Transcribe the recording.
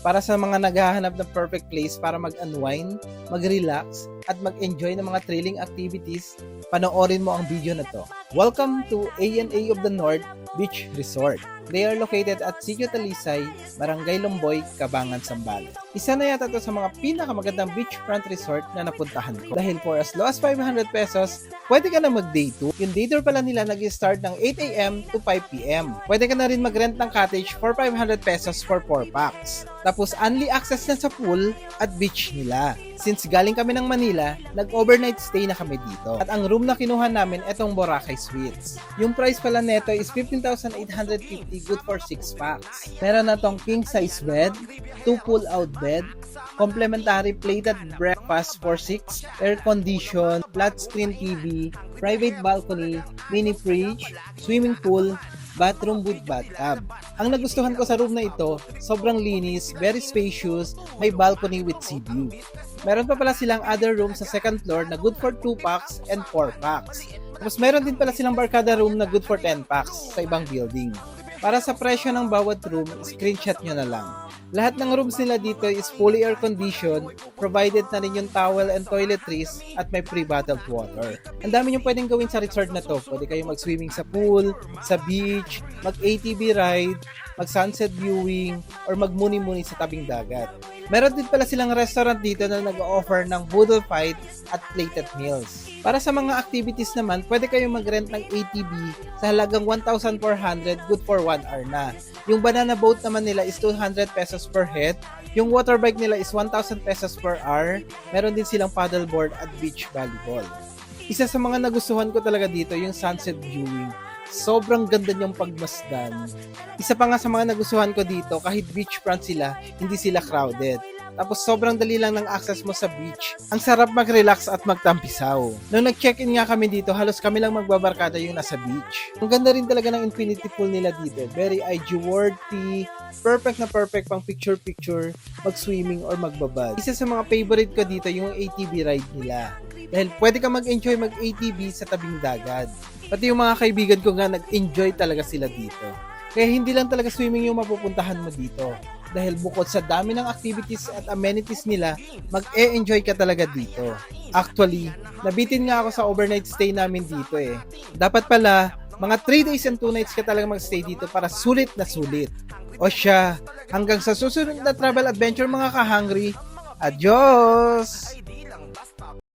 para sa mga naghahanap ng perfect place para mag-unwind, mag-relax, at mag-enjoy ng mga thrilling activities, panoorin mo ang video na to. Welcome to ANA of the North Beach Resort. They are located at Sitio Talisay, Barangay Lomboy, Cabangan, Zambales. Isa na yata to sa mga pinakamagandang beachfront resort na napuntahan ko. Dahil for as low as 500 pesos, pwede ka na mag-day tour. Yung day tour pala nila nag-start ng 8 a.m. to 5 p.m. Pwede ka na rin mag-rent ng cottage for 500 pesos for 4 packs. Tapos only access na sa pool at beach nila. Since galing kami ng Manila, nag-overnight stay na kami dito. At ang room na kinuha namin, etong Boracay Suites. Yung price pala neto is 15,850 good for 6 packs. Meron na tong king size bed, 2 pull-out bed, complimentary plated breakfast for 6, air condition, flat screen TV, private balcony, mini fridge, swimming pool, bathroom with bathtub. Ang nagustuhan ko sa room na ito, sobrang linis, very spacious, may balcony with sea view. Meron pa pala silang other room sa second floor na good for 2 packs and 4 packs. Tapos meron din pala silang barkada room na good for 10 packs sa ibang building. Para sa presyo ng bawat room, screenshot nyo na lang. Lahat ng rooms nila dito is fully air conditioned, provided na rin yung towel and toiletries at may pre-bottled water. Ang dami nyo pwedeng gawin sa resort na to. Pwede kayong mag-swimming sa pool, sa beach, mag-ATV ride, mag-sunset viewing, or mag-muni-muni sa tabing dagat. Meron din pala silang restaurant dito na nag-offer ng boodle fight at plated meals. Para sa mga activities naman, pwede kayong mag-rent ng ATV sa halagang 1,400 good for 1 hour na. Yung banana boat naman nila is 200 pesos per head. Yung water bike nila is 1,000 pesos per hour. Meron din silang paddleboard at beach volleyball. Isa sa mga nagustuhan ko talaga dito yung sunset viewing. Sobrang ganda niyang pagmasdan. Isa pa nga sa mga nagustuhan ko dito, kahit beachfront sila, hindi sila crowded. Tapos sobrang dali lang ng access mo sa beach. Ang sarap mag-relax at magtampisaw. Nung nag-check-in nga kami dito, halos kami lang magbabarkada yung nasa beach. Ang ganda rin talaga ng infinity pool nila dito. Very IG worthy, perfect na perfect pang picture-picture, mag-swimming or magbabad. Isa sa mga favorite ko dito yung ATV ride nila. Dahil pwede ka mag-enjoy mag-ATV sa tabing dagat. Pati yung mga kaibigan ko nga nag-enjoy talaga sila dito. Kaya hindi lang talaga swimming yung mapupuntahan mo dito. Dahil bukod sa dami ng activities at amenities nila, mag-e-enjoy ka talaga dito. Actually, nabitin nga ako sa overnight stay namin dito eh. Dapat pala, mga 3 days and 2 nights ka talaga mag-stay dito para sulit na sulit. O siya, hanggang sa susunod na travel adventure mga ka-hungry, adios!